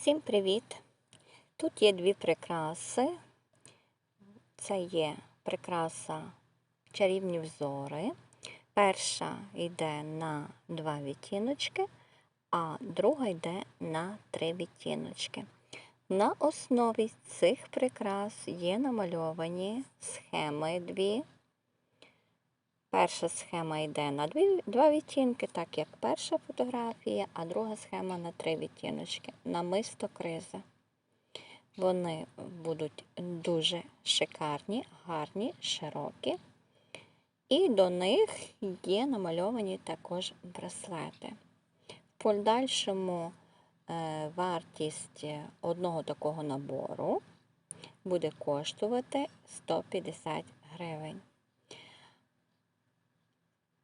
Всім привіт! Тут є дві прикраси. Це є прикраса чарівні взори. Перша йде на два відтіночки, а друга йде на три відтіночки. На основі цих прикрас є намальовані схеми дві. Перша схема йде на дві, два відтінки, так як перша фотографія, а друга схема на три відтіночки. Намисто кризи. Вони будуть дуже шикарні, гарні, широкі. І до них є намальовані також браслети. В подальшому е, вартість одного такого набору буде коштувати 150 гривень.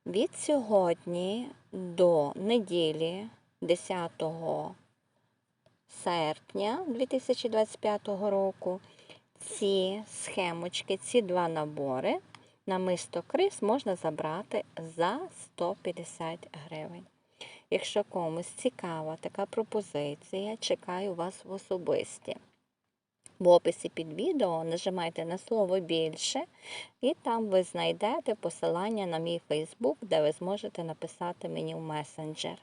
Від сьогодні до неділі 10 серпня 2025 року ці схемочки, ці два набори на мисто Крис можна забрати за 150 гривень. Якщо комусь цікава така пропозиція, чекаю вас в особисті. В описі під відео нажимайте на слово більше, і там ви знайдете посилання на мій Фейсбук, де ви зможете написати мені в месенджер.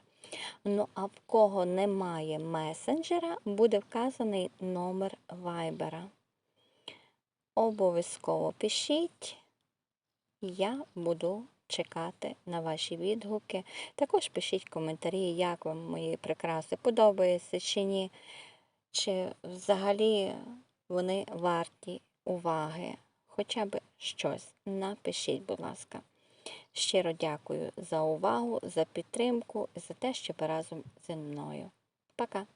Ну, а в кого немає месенджера, буде вказаний номер вайбера. Обов'язково пишіть, я буду чекати на ваші відгуки. Також пишіть коментарі, як вам мої прикраси подобаються чи ні. Чи взагалі вони варті уваги? Хоча б щось. Напишіть, будь ласка. Щиро дякую за увагу, за підтримку, за те, що ви разом зі мною. Пока!